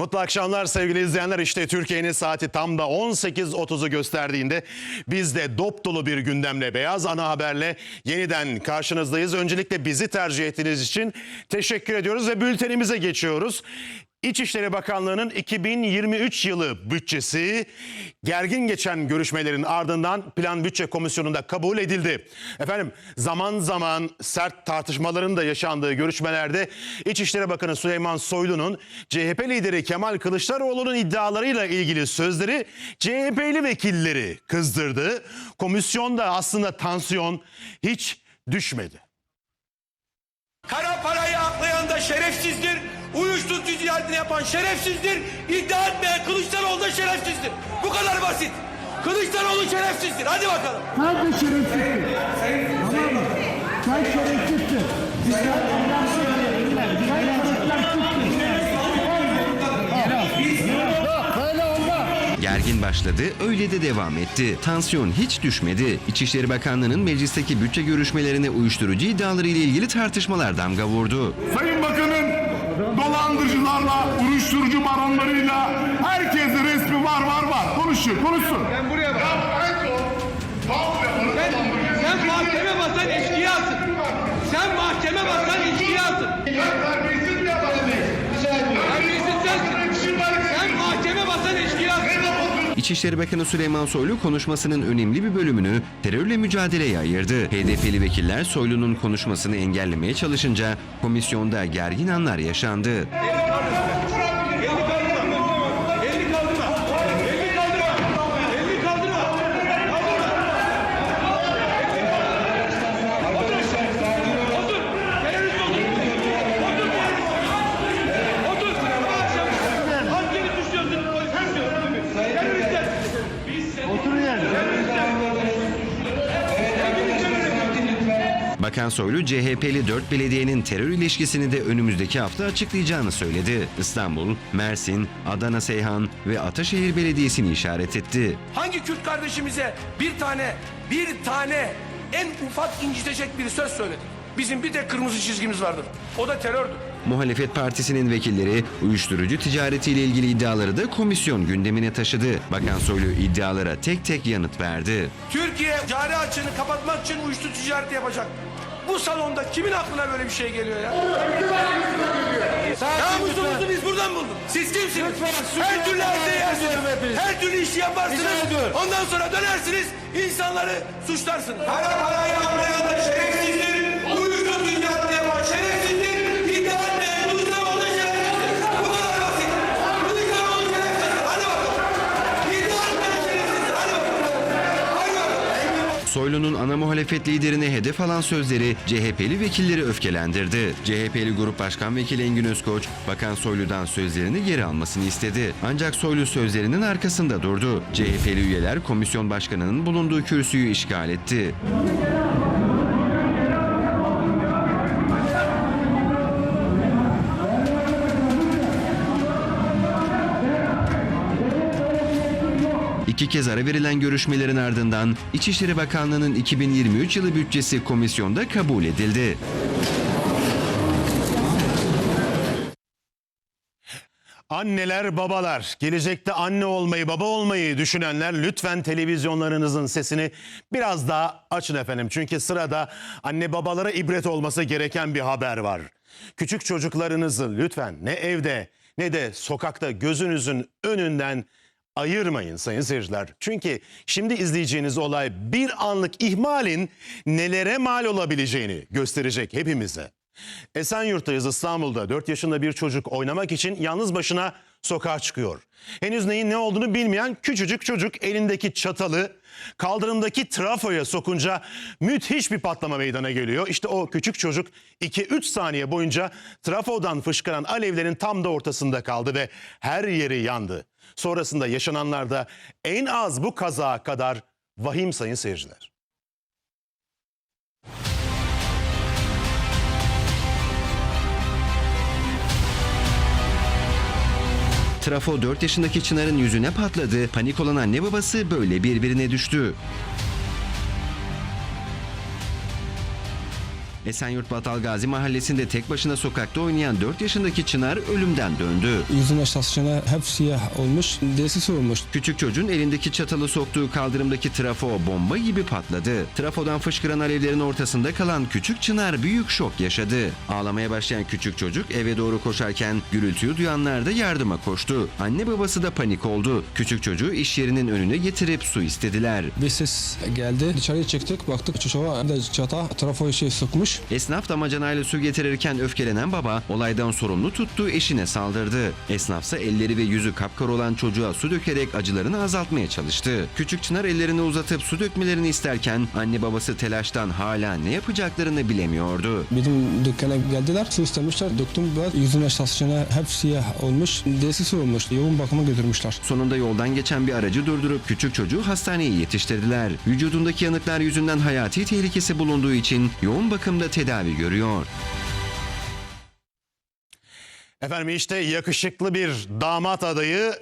Mutlu akşamlar sevgili izleyenler. İşte Türkiye'nin saati tam da 18.30'u gösterdiğinde biz de dop dolu bir gündemle Beyaz Ana Haber'le yeniden karşınızdayız. Öncelikle bizi tercih ettiğiniz için teşekkür ediyoruz ve bültenimize geçiyoruz. İçişleri Bakanlığı'nın 2023 yılı bütçesi gergin geçen görüşmelerin ardından Plan Bütçe Komisyonu'nda kabul edildi. Efendim zaman zaman sert tartışmaların da yaşandığı görüşmelerde İçişleri Bakanı Süleyman Soylu'nun CHP lideri Kemal Kılıçdaroğlu'nun iddialarıyla ilgili sözleri CHP'li vekilleri kızdırdı. Komisyonda aslında tansiyon hiç düşmedi. Kara parayı aklayan da şerefsizdir. Uyuşturucu ticaretini yapan şerefsizdir. İddia etmeyen Kılıçdaroğlu da şerefsizdir. Bu kadar basit. Kılıçdaroğlu şerefsizdir. Hadi bakalım. Sen de şerefsizsin. Tamam mı? Sen şerefsizsin. Yok böyle olmaz. Gergin başladı, öyle de devam etti. Tansiyon hiç düşmedi. İçişleri Bakanlığı'nın meclisteki bütçe görüşmelerine uyuşturucu iddiaları ile ilgili tartışmalar damga vurdu. Sayın Bakan'ın dolandırıcılarla, uyuşturucu baronlarıyla herkesin resmi var var var. Konuşuyor, konuşsun. Ben buraya bak. Sen, sen mahkeme basan eşkıyasın. Sen İçişleri Bakanı Süleyman Soylu konuşmasının önemli bir bölümünü terörle mücadeleye ayırdı. HDP'li vekiller Soylu'nun konuşmasını engellemeye çalışınca komisyonda gergin anlar yaşandı. Bakan Soylu CHP'li 4 belediyenin terör ilişkisini de önümüzdeki hafta açıklayacağını söyledi. İstanbul, Mersin, Adana Seyhan ve Ataşehir Belediyesi'ni işaret etti. Hangi Kürt kardeşimize bir tane, bir tane en ufak incitecek bir söz söyledik? Bizim bir de kırmızı çizgimiz vardır. O da terördür. Muhalefet Partisi'nin vekilleri uyuşturucu ticaretiyle ilgili iddiaları da komisyon gündemine taşıdı. Bakan Soylu iddialara tek tek yanıt verdi. Türkiye cari açığını kapatmak için uyuşturucu ticareti yapacak. Bu salonda kimin aklına böyle bir şey geliyor ya? Namusumuzu biz buradan bulduk. Siz kimsiniz? Her türlü her yersiniz. Her türlü işi yaparsınız. Ondan sonra dönersiniz. insanları suçlarsınız. Para parayı anlayan da şerefsizdir. Soylu'nun ana muhalefet liderine hedef alan sözleri CHP'li vekilleri öfkelendirdi. CHP'li Grup Başkan Vekili Engin Özkoç, Bakan Soylu'dan sözlerini geri almasını istedi. Ancak Soylu sözlerinin arkasında durdu. CHP'li üyeler komisyon başkanının bulunduğu kürsüyü işgal etti. İki kez ara verilen görüşmelerin ardından İçişleri Bakanlığı'nın 2023 yılı bütçesi komisyonda kabul edildi. Anneler, babalar, gelecekte anne olmayı, baba olmayı düşünenler lütfen televizyonlarınızın sesini biraz daha açın efendim. Çünkü sırada anne babalara ibret olması gereken bir haber var. Küçük çocuklarınızı lütfen ne evde ne de sokakta gözünüzün önünden ayırmayın sayın seyirciler. Çünkü şimdi izleyeceğiniz olay bir anlık ihmalin nelere mal olabileceğini gösterecek hepimize. Esenyurt'tayız İstanbul'da. 4 yaşında bir çocuk oynamak için yalnız başına sokağa çıkıyor. Henüz neyin ne olduğunu bilmeyen küçücük çocuk elindeki çatalı kaldırımdaki trafoya sokunca müthiş bir patlama meydana geliyor. İşte o küçük çocuk 2-3 saniye boyunca trafodan fışkıran alevlerin tam da ortasında kaldı ve her yeri yandı. Sonrasında yaşananlar da en az bu kaza kadar vahim sayın seyirciler. Trafo 4 yaşındaki Çınar'ın yüzüne patladı. Panik olan anne babası böyle birbirine düştü. Esenyurt Batalgazi mahallesinde tek başına sokakta oynayan 4 yaşındaki Çınar ölümden döndü. Yüzüne saçına hep siyah olmuş, derisi olmuş. Küçük çocuğun elindeki çatalı soktuğu kaldırımdaki trafo bomba gibi patladı. Trafodan fışkıran alevlerin ortasında kalan küçük Çınar büyük şok yaşadı. Ağlamaya başlayan küçük çocuk eve doğru koşarken gürültüyü duyanlar da yardıma koştu. Anne babası da panik oldu. Küçük çocuğu iş yerinin önüne getirip su istediler. Bir ses geldi. Dışarıya çıktık. Baktık çocuğa da çata trafoyu şey sıkmış. Esnaf damacanayla su getirirken öfkelenen baba olaydan sorumlu tuttuğu eşine saldırdı. Esnafsa elleri ve yüzü kapkara olan çocuğa su dökerek acılarını azaltmaya çalıştı. Küçük Çınar ellerini uzatıp su dökmelerini isterken anne babası telaştan hala ne yapacaklarını bilemiyordu. Bizim dükkana geldiler. Su istemişler. Döktüm biraz. Yüzüne saçına hep siyah olmuş, derisi olmuş. Yoğun bakıma götürmüşler. Sonunda yoldan geçen bir aracı durdurup küçük çocuğu hastaneye yetiştirdiler. Vücudundaki yanıklar yüzünden hayati tehlikesi bulunduğu için yoğun bakımda tedavi görüyor. Efendim işte yakışıklı bir damat adayı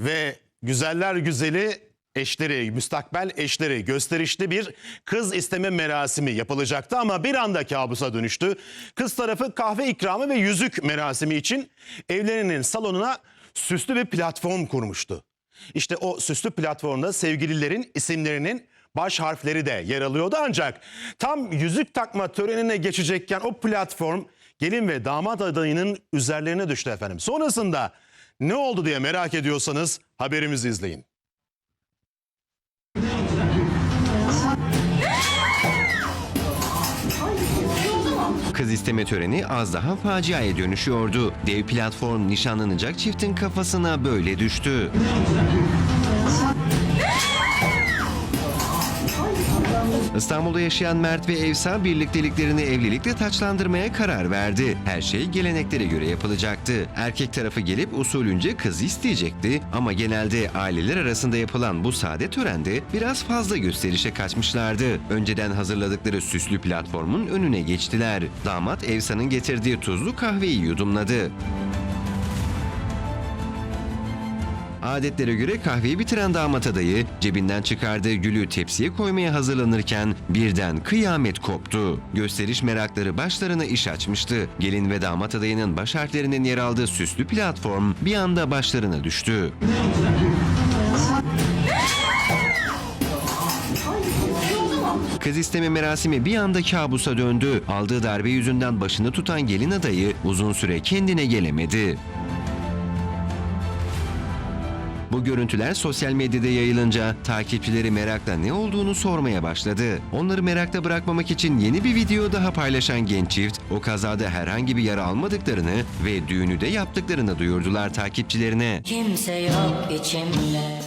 ve güzeller güzeli eşleri, müstakbel eşleri gösterişli bir kız isteme merasimi yapılacaktı ama bir anda kabusa dönüştü. Kız tarafı kahve ikramı ve yüzük merasimi için evlerinin salonuna süslü bir platform kurmuştu. İşte o süslü platformda sevgililerin isimlerinin baş harfleri de yer alıyordu ancak tam yüzük takma törenine geçecekken o platform gelin ve damat adayının üzerlerine düştü efendim. Sonrasında ne oldu diye merak ediyorsanız haberimizi izleyin. Kız isteme töreni az daha faciaya dönüşüyordu. Dev platform nişanlanacak çiftin kafasına böyle düştü. İstanbul'da yaşayan Mert ve Evsa birlikteliklerini evlilikle taçlandırmaya karar verdi. Her şey geleneklere göre yapılacaktı. Erkek tarafı gelip usulünce kızı isteyecekti ama genelde aileler arasında yapılan bu sade törende biraz fazla gösterişe kaçmışlardı. Önceden hazırladıkları süslü platformun önüne geçtiler. Damat Evsa'nın getirdiği tuzlu kahveyi yudumladı. Adetlere göre kahveyi bitiren damat adayı cebinden çıkardığı gülü tepsiye koymaya hazırlanırken birden kıyamet koptu. Gösteriş merakları başlarına iş açmıştı. Gelin ve damat adayının baş harflerinin yer aldığı süslü platform bir anda başlarına düştü. Kız isteme merasimi bir anda kabusa döndü. Aldığı darbe yüzünden başını tutan gelin adayı uzun süre kendine gelemedi. Bu görüntüler sosyal medyada yayılınca takipçileri merakla ne olduğunu sormaya başladı. Onları merakta bırakmamak için yeni bir video daha paylaşan genç çift o kazada herhangi bir yara almadıklarını ve düğünü de yaptıklarını duyurdular takipçilerine. Kimse yok içimde.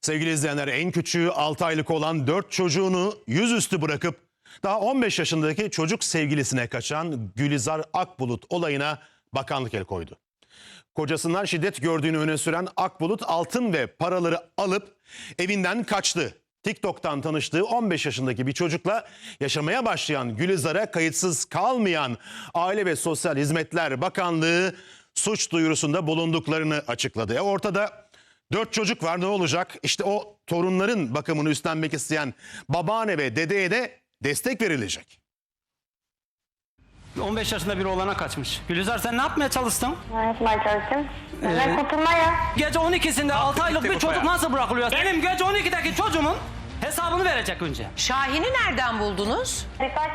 Sevgili izleyenler en küçüğü 6 aylık olan 4 çocuğunu yüzüstü bırakıp daha 15 yaşındaki çocuk sevgilisine kaçan Gülizar Akbulut olayına bakanlık el koydu. Kocasından şiddet gördüğünü öne süren Akbulut altın ve paraları alıp evinden kaçtı. TikTok'tan tanıştığı 15 yaşındaki bir çocukla yaşamaya başlayan Gülizar'a kayıtsız kalmayan Aile ve Sosyal Hizmetler Bakanlığı suç duyurusunda bulunduklarını açıkladı. E ortada dört çocuk var ne olacak? İşte o torunların bakımını üstlenmek isteyen babaanne ve dedeye de destek verilecek. 15 yaşında bir oğlana kaçmış. Gülizar sen ne yapmaya çalıştın? Ne yapmaya çalıştım? Ben kurtulmaya. Gece 12'sinde 6 aylık bir çocuk nasıl bırakılıyor? Benim gece 12'deki çocuğumun hesabını verecek önce. Şahin'i nereden buldunuz? Birkaç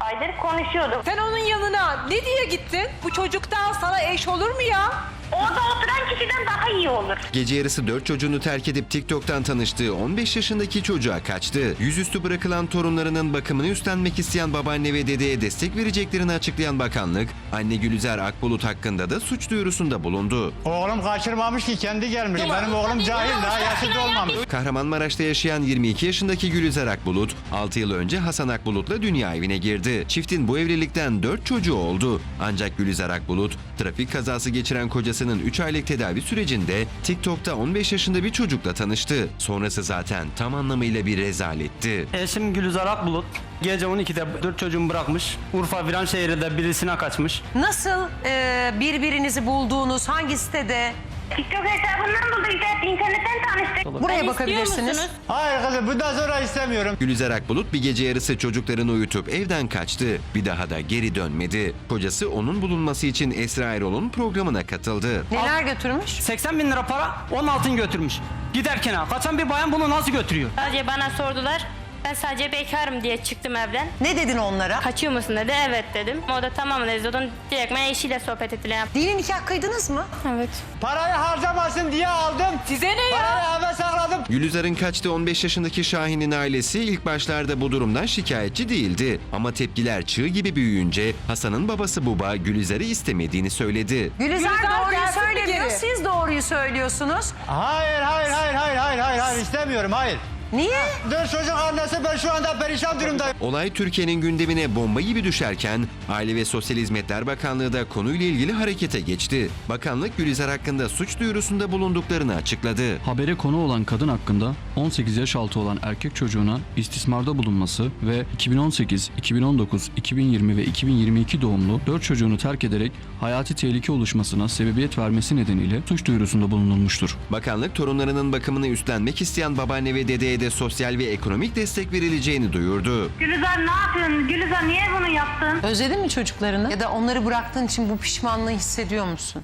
aydır konuşuyorduk. Sen onun yanına ne diye gittin? Bu çocuktan sana eş olur mu ya? Orada oturan kişiden daha iyi olur. Gece yarısı dört çocuğunu terk edip TikTok'tan tanıştığı 15 yaşındaki çocuğa kaçtı. Yüzüstü bırakılan torunlarının bakımını üstlenmek isteyen babaanne ve dedeye destek vereceklerini açıklayan bakanlık, anne Gülüzer Akbulut hakkında da suç duyurusunda bulundu. Oğlum kaçırmamış ki kendi gelmiş. Benim oğlum cahil daha yaşı dolmamış. Kahramanmaraş'ta yaşayan 22 yaşındaki Gülüzer Akbulut, 6 yıl önce Hasan Akbulut'la dünya evine girdi. Çiftin bu evlilikten 4 çocuğu oldu. Ancak Gülüzer Akbulut, trafik kazası geçiren kocasının 3 aylık tedavi sürecinde TikTok'ta 15 yaşında bir çocukla tanıştı. Sonrası zaten tam anlamıyla bir rezaletti. Eşim Gülizar Akbulut gece 12'de 4 çocuğumu bırakmış. Urfa Viranşehir'de birisine kaçmış. Nasıl e, birbirinizi bulduğunuz, hangi sitede? TikTok hesabından bulduk. İnternet- internetten tanıştık. Buraya bakabilirsiniz. Hayır kızım bundan sonra istemiyorum. Gülizar Akbulut bir gece yarısı çocuklarını uyutup evden kaçtı. Bir daha da geri dönmedi. Kocası onun bulunması için Esra Erol'un programına katıldı. Neler götürmüş? 80 bin lira para 10 altın götürmüş. Giderken ha. Kaçan bir bayan bunu nasıl götürüyor? Sadece bana sordular. Ben sadece bekarım diye çıktım evden. Ne dedin onlara? Kaçıyor musun dedi. Evet dedim. O da tamam dedi. Ondan direkt ben eşiyle sohbet ettiler. Dini nikah kıydınız mı? Evet. Parayı harcamasın diye aldım. Size ne ya? Parayı eve sakladım. Gülizar'ın kaçtığı 15 yaşındaki Şahin'in ailesi ilk başlarda bu durumdan şikayetçi değildi. Ama tepkiler çığ gibi büyüyünce Hasan'ın babası Buba Gülizar'ı istemediğini söyledi. Gülizar, Gülizar doğruyu gelsin mi söylemiyor. Siz doğruyu söylüyorsunuz. Hayır hayır hayır hayır hayır hayır hayır istemiyorum hayır. Niye? Dört çocuk annesi ben şu anda perişan durumdayım. Olay Türkiye'nin gündemine bomba gibi düşerken Aile ve Sosyal Hizmetler Bakanlığı da konuyla ilgili harekete geçti. Bakanlık Gülizar hakkında suç duyurusunda bulunduklarını açıkladı. Habere konu olan kadın hakkında 18 yaş altı olan erkek çocuğuna istismarda bulunması ve 2018, 2019, 2020 ve 2022 doğumlu 4 çocuğunu terk ederek hayati tehlike oluşmasına sebebiyet vermesi nedeniyle suç duyurusunda bulunulmuştur. Bakanlık torunlarının bakımını üstlenmek isteyen babaanne ve dedeye de sosyal ve ekonomik destek verileceğini duyurdu. Gülizar ne yapıyorsun? Gülizar niye bunu yaptın? Özledin mi çocuklarını? Ya da onları bıraktığın için bu pişmanlığı hissediyor musun?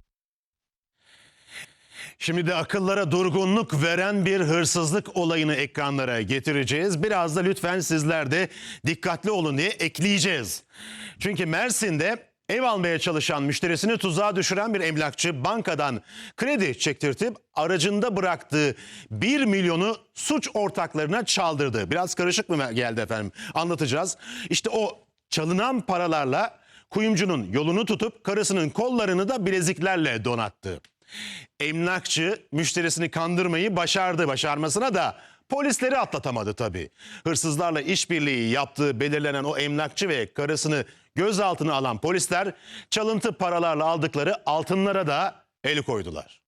Şimdi de akıllara durgunluk veren bir hırsızlık olayını ekranlara getireceğiz. Biraz da lütfen sizler de dikkatli olun diye ekleyeceğiz. Çünkü Mersin'de ev almaya çalışan müşterisini tuzağa düşüren bir emlakçı bankadan kredi çektirtip aracında bıraktığı 1 milyonu suç ortaklarına çaldırdı. Biraz karışık mı geldi efendim? Anlatacağız. İşte o çalınan paralarla kuyumcunun yolunu tutup karısının kollarını da bileziklerle donattı. Emlakçı müşterisini kandırmayı başardı. Başarmasına da polisleri atlatamadı tabii. Hırsızlarla işbirliği yaptığı belirlenen o emlakçı ve karısını gözaltına alan polisler çalıntı paralarla aldıkları altınlara da el koydular.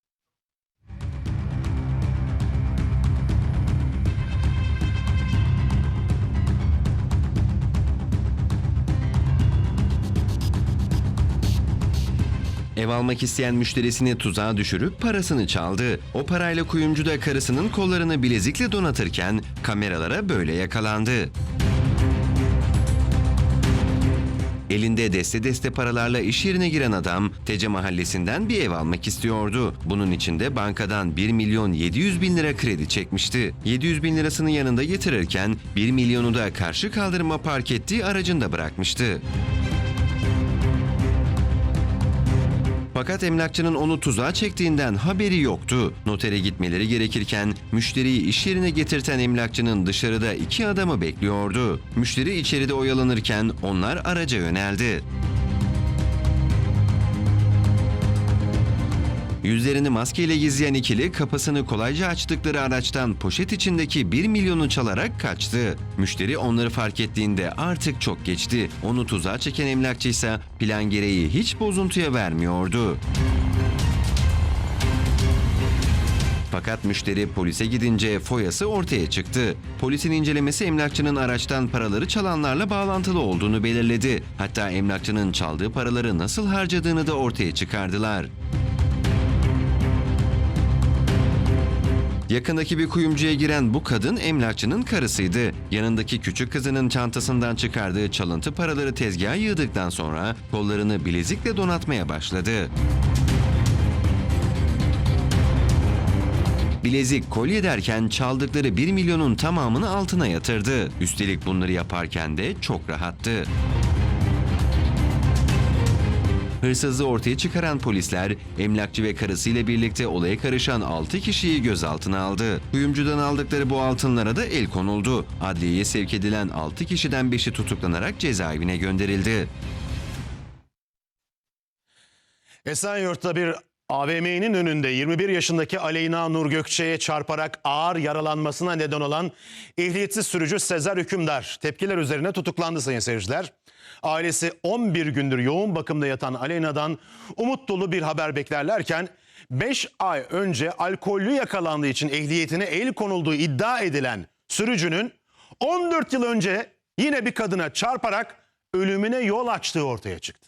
Ev almak isteyen müşterisini tuzağa düşürüp parasını çaldı. O parayla kuyumcu da karısının kollarını bilezikle donatırken kameralara böyle yakalandı. Elinde deste deste paralarla iş yerine giren adam Tece mahallesinden bir ev almak istiyordu. Bunun için de bankadan 1 milyon 700 bin lira kredi çekmişti. 700 bin lirasını yanında getirirken 1 milyonu da karşı kaldırıma park ettiği aracında bırakmıştı. Fakat emlakçının onu tuzağa çektiğinden haberi yoktu. Notere gitmeleri gerekirken müşteriyi iş yerine getirten emlakçının dışarıda iki adamı bekliyordu. Müşteri içeride oyalanırken onlar araca yöneldi. Yüzlerini maskeyle gizleyen ikili kapısını kolayca açtıkları araçtan poşet içindeki 1 milyonu çalarak kaçtı. Müşteri onları fark ettiğinde artık çok geçti. Onu tuzağa çeken emlakçı ise plan gereği hiç bozuntuya vermiyordu. Fakat müşteri polise gidince foyası ortaya çıktı. Polisin incelemesi emlakçının araçtan paraları çalanlarla bağlantılı olduğunu belirledi. Hatta emlakçının çaldığı paraları nasıl harcadığını da ortaya çıkardılar. Yakındaki bir kuyumcuya giren bu kadın emlakçının karısıydı. Yanındaki küçük kızının çantasından çıkardığı çalıntı paraları tezgaha yığdıktan sonra kollarını bilezikle donatmaya başladı. Bilezik kolye derken çaldıkları 1 milyonun tamamını altına yatırdı. Üstelik bunları yaparken de çok rahattı. Hırsızlığı ortaya çıkaran polisler emlakçı ve karısıyla birlikte olaya karışan 6 kişiyi gözaltına aldı. Kuyumcudan aldıkları bu altınlara da el konuldu. Adliyeye sevk edilen 6 kişiden 5'i tutuklanarak cezaevine gönderildi. Esenyurt'ta bir AVM'nin önünde 21 yaşındaki Aleyna Nur Gökçe'ye çarparak ağır yaralanmasına neden olan ehliyetsiz sürücü Sezer Hükümdar tepkiler üzerine tutuklandı sayın seyirciler. Ailesi 11 gündür yoğun bakımda yatan Aleyna'dan umut dolu bir haber beklerlerken 5 ay önce alkollü yakalandığı için ehliyetine el konulduğu iddia edilen sürücünün 14 yıl önce yine bir kadına çarparak ölümüne yol açtığı ortaya çıktı.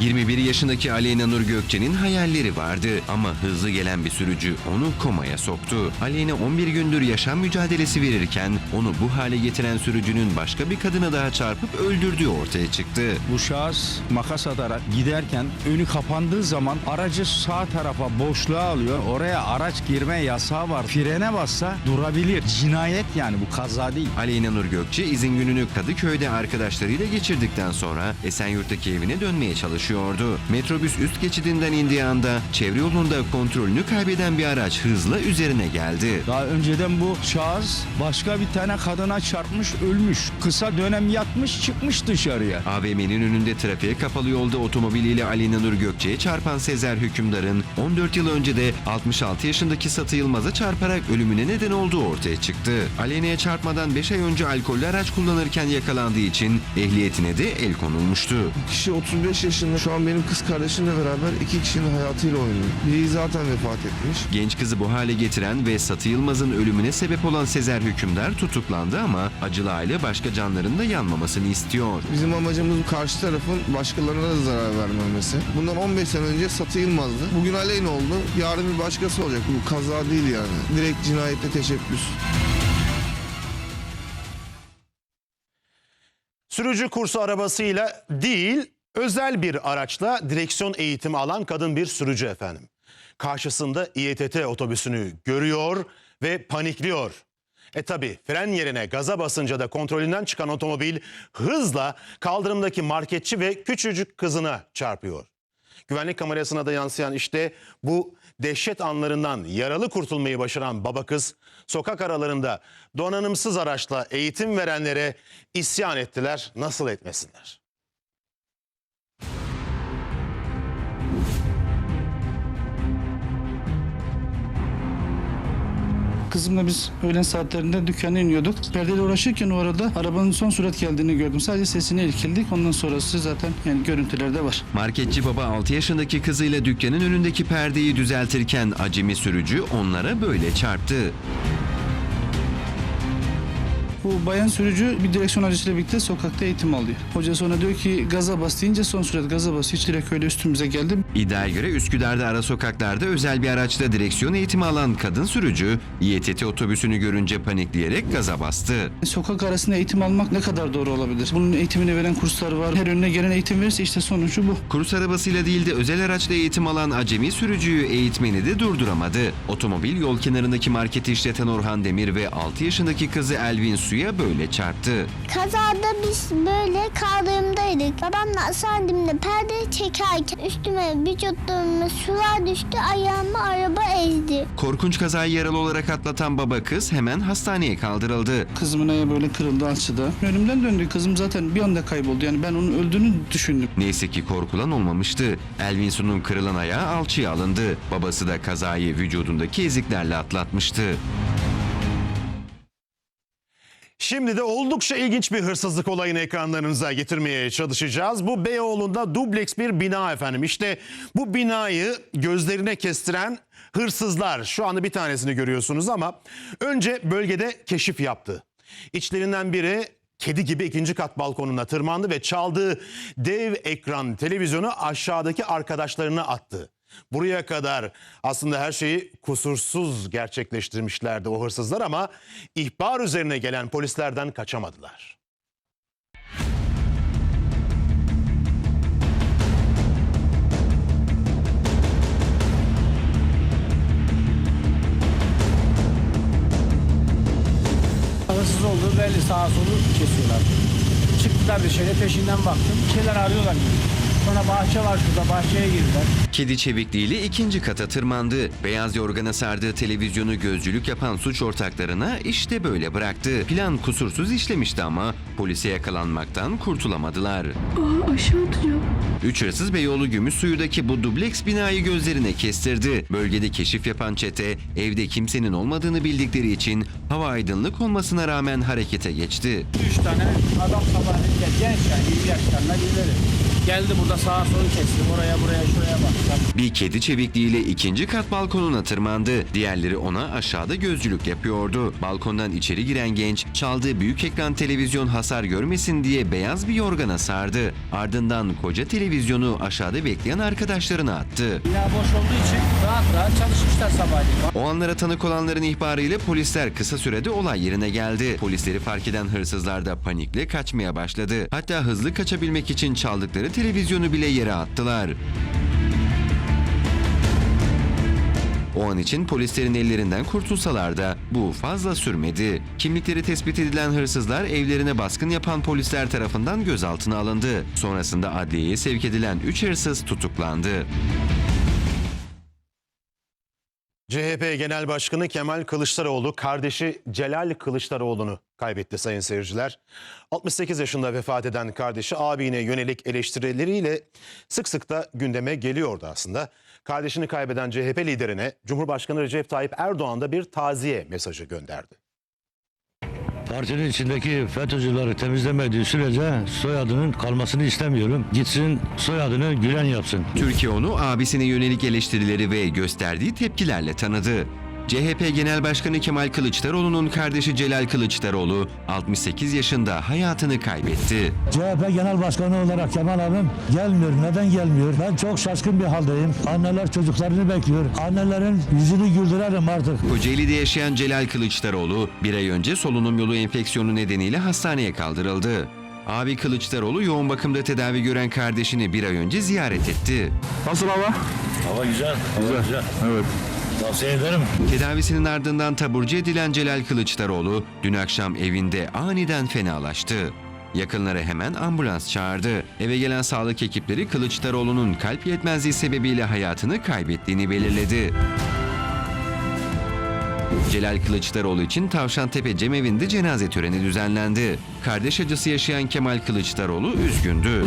21 yaşındaki Aleyna Nur Gökçe'nin hayalleri vardı ama hızlı gelen bir sürücü onu komaya soktu. Aleyna 11 gündür yaşam mücadelesi verirken onu bu hale getiren sürücünün başka bir kadına daha çarpıp öldürdüğü ortaya çıktı. Bu şahıs makas atarak giderken önü kapandığı zaman aracı sağ tarafa boşluğa alıyor. Oraya araç girme yasağı var. Frene bassa durabilir. Cinayet yani bu kaza değil. Aleyna Nur Gökçe izin gününü Kadıköy'de arkadaşlarıyla geçirdikten sonra Esenyurt'taki evine dönmeye çalışıyordu. Metrobüs üst geçidinden indiği anda çevre yolunda kontrolünü kaybeden bir araç hızla üzerine geldi. Daha önceden bu şahıs başka bir tane kadına çarpmış ölmüş. Kısa dönem yatmış çıkmış dışarıya. AVM'nin önünde trafiğe kapalı yolda otomobiliyle Aleyna Nur Gökçe'ye çarpan Sezer Hükümdar'ın 14 yıl önce de 66 yaşındaki Satı Yılmaz'a çarparak ölümüne neden olduğu ortaya çıktı. Aleyna'ya çarpmadan 5 ay önce alkollü araç kullanırken yakalandığı için ehliyetine de el konulmuştu. Kişi 35 yaşında şu an benim kız kardeşimle beraber iki kişinin hayatıyla oynuyor. Biri zaten vefat etmiş. Genç kızı bu hale getiren ve Satı Yılmaz'ın ölümüne sebep olan Sezer Hükümdar tutuklandı ama acılı aile başka canların da yanmamasını istiyor. Bizim amacımız karşı tarafın başkalarına da zarar vermemesi. Bundan 15 sene önce Satı Yılmaz'dı. Bugün Aleyna oldu. Yarın bir başkası olacak. Bu kaza değil yani. Direkt cinayette teşebbüs. Sürücü kursu arabasıyla değil, özel bir araçla direksiyon eğitimi alan kadın bir sürücü efendim. Karşısında İETT otobüsünü görüyor ve panikliyor. E tabi fren yerine gaza basınca da kontrolünden çıkan otomobil hızla kaldırımdaki marketçi ve küçücük kızına çarpıyor. Güvenlik kamerasına da yansıyan işte bu dehşet anlarından yaralı kurtulmayı başaran baba kız sokak aralarında donanımsız araçla eğitim verenlere isyan ettiler. Nasıl etmesinler? Kızımla biz öğlen saatlerinde dükkana iniyorduk. Perdeyle uğraşırken o arada arabanın son sürat geldiğini gördüm. Sadece sesini irkildik. Ondan sonrası zaten yani görüntülerde var. Marketçi baba 6 yaşındaki kızıyla dükkanın önündeki perdeyi düzeltirken acemi sürücü onlara böyle çarptı. Bu bayan sürücü bir direksiyon aracıyla birlikte sokakta eğitim alıyor. Hoca sonra diyor ki gaza bas deyince son sürat gaza basıyor. Hiç direkt öyle üstümüze geldi. İddiaya göre Üsküdar'da ara sokaklarda özel bir araçla direksiyon eğitimi alan kadın sürücü İETT otobüsünü görünce panikleyerek gaza bastı. Sokak arasında eğitim almak ne kadar doğru olabilir? Bunun eğitimini veren kurslar var. Her önüne gelen eğitim verirse işte sonucu bu. Kurs arabasıyla değil de özel araçla eğitim alan acemi sürücüyü eğitmeni de durduramadı. Otomobil yol kenarındaki marketi işleten Orhan Demir ve 6 yaşındaki kızı Elvin Su'ya böyle çarptı. Kazada biz böyle kaldırımdaydık. Babamla asandimle perde çekerken üstüme vücutlarıma sular düştü. Ayağımı araba ezdi. Korkunç kazayı yaralı olarak atlatan baba kız hemen hastaneye kaldırıldı. Kızımın ayağı böyle kırıldı alçıda. Önümden döndü. Kızım zaten bir anda kayboldu. Yani ben onun öldüğünü düşündüm. Neyse ki korkulan olmamıştı. Elvin Su'nun kırılan ayağı alçıya alındı. Babası da kazayı vücudundaki eziklerle atlatmıştı. Şimdi de oldukça ilginç bir hırsızlık olayını ekranlarınıza getirmeye çalışacağız. Bu Beyoğlu'nda dubleks bir bina efendim. İşte bu binayı gözlerine kestiren hırsızlar. Şu anda bir tanesini görüyorsunuz ama önce bölgede keşif yaptı. İçlerinden biri kedi gibi ikinci kat balkonuna tırmandı ve çaldığı dev ekran televizyonu aşağıdaki arkadaşlarına attı. Buraya kadar aslında her şeyi kusursuz gerçekleştirmişlerdi o hırsızlar ama ihbar üzerine gelen polislerden kaçamadılar. Hırsız olduğu belli sağa solu kesiyorlar. Çıktılar dışarı peşinden baktım. Bir şeyler arıyorlar. Sonra bahçe var şurada bahçeye girdiler. Kedi çevikliğiyle ikinci kata tırmandı. Beyaz yorgana sardığı televizyonu gözcülük yapan suç ortaklarına işte böyle bıraktı. Plan kusursuz işlemişti ama polise yakalanmaktan kurtulamadılar. aşağı atacağım. Üç hırsız Beyoğlu Gümüşsuyu'daki bu dubleks binayı gözlerine kestirdi. Bölgede keşif yapan çete evde kimsenin olmadığını bildikleri için hava aydınlık olmasına rağmen harekete geçti. Üç tane adam sabahleyin genç yani 20 yaşlarında birileri. Geldi burada sağa solu kestim. Oraya buraya şuraya baktım. Bir kedi çevikliğiyle ikinci kat balkonuna tırmandı. Diğerleri ona aşağıda gözcülük yapıyordu. Balkondan içeri giren genç çaldığı büyük ekran televizyon hasar görmesin diye beyaz bir yorgana sardı. Ardından koca televizyonu aşağıda bekleyen arkadaşlarına attı. Bina boş olduğu için rahat rahat çalışmışlar sabahleyin. O anlara tanık olanların ihbarıyla polisler kısa sürede olay yerine geldi. Polisleri fark eden hırsızlar da panikle kaçmaya başladı. Hatta hızlı kaçabilmek için çaldıkları televizyonu bile yere attılar. O an için polislerin ellerinden kurtulsalar da bu fazla sürmedi. Kimlikleri tespit edilen hırsızlar evlerine baskın yapan polisler tarafından gözaltına alındı. Sonrasında adliyeye sevk edilen 3 hırsız tutuklandı. CHP Genel Başkanı Kemal Kılıçdaroğlu kardeşi Celal Kılıçdaroğlu'nu kaybetti sayın seyirciler. 68 yaşında vefat eden kardeşi abine yönelik eleştirileriyle sık sık da gündeme geliyordu aslında. Kardeşini kaybeden CHP liderine Cumhurbaşkanı Recep Tayyip Erdoğan da bir taziye mesajı gönderdi. Partinin içindeki FETÖ'cüleri temizlemediği sürece soyadının kalmasını istemiyorum. Gitsin soyadını Gülen yapsın. Türkiye onu abisine yönelik eleştirileri ve gösterdiği tepkilerle tanıdı. CHP Genel Başkanı Kemal Kılıçdaroğlu'nun kardeşi Celal Kılıçdaroğlu 68 yaşında hayatını kaybetti. CHP Genel Başkanı olarak Kemal abim gelmiyor. Neden gelmiyor? Ben çok şaşkın bir haldeyim. Anneler çocuklarını bekliyor. Annelerin yüzünü güldürelim artık. Kocaeli'de yaşayan Celal Kılıçdaroğlu bir ay önce solunum yolu enfeksiyonu nedeniyle hastaneye kaldırıldı. Abi Kılıçdaroğlu yoğun bakımda tedavi gören kardeşini bir ay önce ziyaret etti. Nasıl hava? Hava güzel. Hava güzel. Evet. Tavsiye ederim. Tedavisinin ardından taburcu edilen Celal Kılıçdaroğlu dün akşam evinde aniden fenalaştı. Yakınları hemen ambulans çağırdı. Eve gelen sağlık ekipleri Kılıçdaroğlu'nun kalp yetmezliği sebebiyle hayatını kaybettiğini belirledi. Celal Kılıçdaroğlu için Tavşantepe Cemevi'nde cenaze töreni düzenlendi. Kardeş acısı yaşayan Kemal Kılıçdaroğlu üzgündü.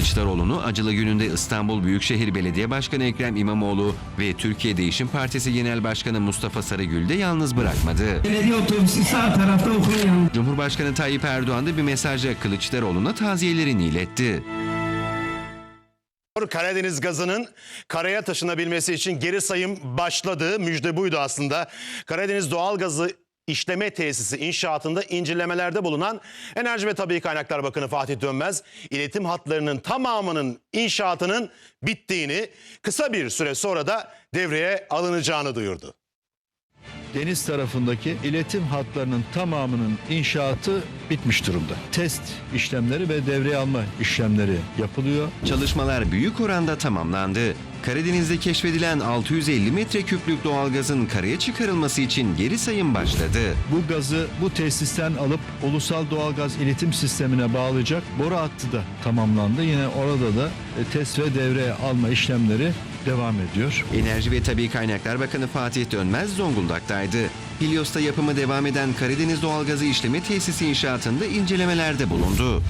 Kılıçdaroğlu'nu acılı gününde İstanbul Büyükşehir Belediye Başkanı Ekrem İmamoğlu ve Türkiye Değişim Partisi Genel Başkanı Mustafa Sarıgül de yalnız bırakmadı. Belediye otobüsü sağ tarafta okuyun. Cumhurbaşkanı Tayyip Erdoğan da bir mesajla Kılıçdaroğlu'na taziyelerini iletti. Karadeniz gazının karaya taşınabilmesi için geri sayım başladı. Müjde buydu aslında. Karadeniz doğalgazı işleme tesisi inşaatında incelemelerde bulunan Enerji ve Tabii Kaynaklar Bakanı Fatih Dönmez, iletim hatlarının tamamının inşaatının bittiğini, kısa bir süre sonra da devreye alınacağını duyurdu. Deniz tarafındaki iletim hatlarının tamamının inşaatı bitmiş durumda. Test işlemleri ve devreye alma işlemleri yapılıyor. Çalışmalar büyük oranda tamamlandı. Karadeniz'de keşfedilen 650 metreküplük doğalgazın karaya çıkarılması için geri sayım başladı. Bu gazı bu tesisten alıp ulusal doğalgaz iletim sistemine bağlayacak boru hattı da tamamlandı. Yine orada da e, test ve devreye alma işlemleri devam ediyor. Enerji ve Tabii Kaynaklar Bakanı Fatih Dönmez Zonguldak'taydı. Helios'ta yapımı devam eden Karadeniz Doğalgazı İşleme Tesisi inşaatında incelemelerde bulundu.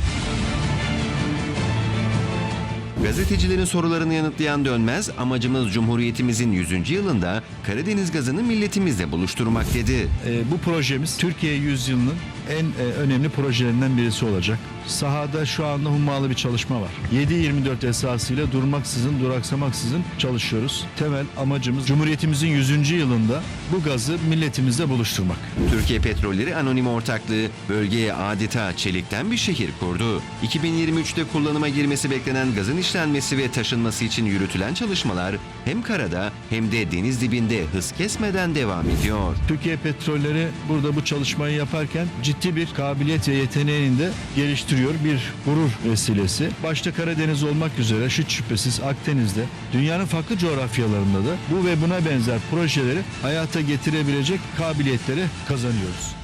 Gazetecilerin sorularını yanıtlayan Dönmez, amacımız Cumhuriyetimizin 100. yılında Karadeniz gazını milletimizle buluşturmak dedi. E, bu projemiz Türkiye yüzyılının en e, önemli projelerinden birisi olacak. Sahada şu anda hummalı bir çalışma var. 7-24 esasıyla durmaksızın, duraksamaksızın çalışıyoruz. Temel amacımız Cumhuriyetimizin 100. yılında bu gazı milletimizle buluşturmak. Türkiye Petrolleri Anonim Ortaklığı bölgeye adeta çelikten bir şehir kurdu. 2023'te kullanıma girmesi beklenen gazın işlenmesi ve taşınması için yürütülen çalışmalar hem karada hem de deniz dibinde hız kesmeden devam ediyor. Türkiye Petrolleri burada bu çalışmayı yaparken ciddi bir kabiliyet ve yeteneğini de geliştiriyor. Bir gurur vesilesi. Başta Karadeniz olmak üzere hiç şüphesiz Akdeniz'de dünyanın farklı coğrafyalarında da bu ve buna benzer projeleri hayata getirebilecek kabiliyetleri kazanıyoruz.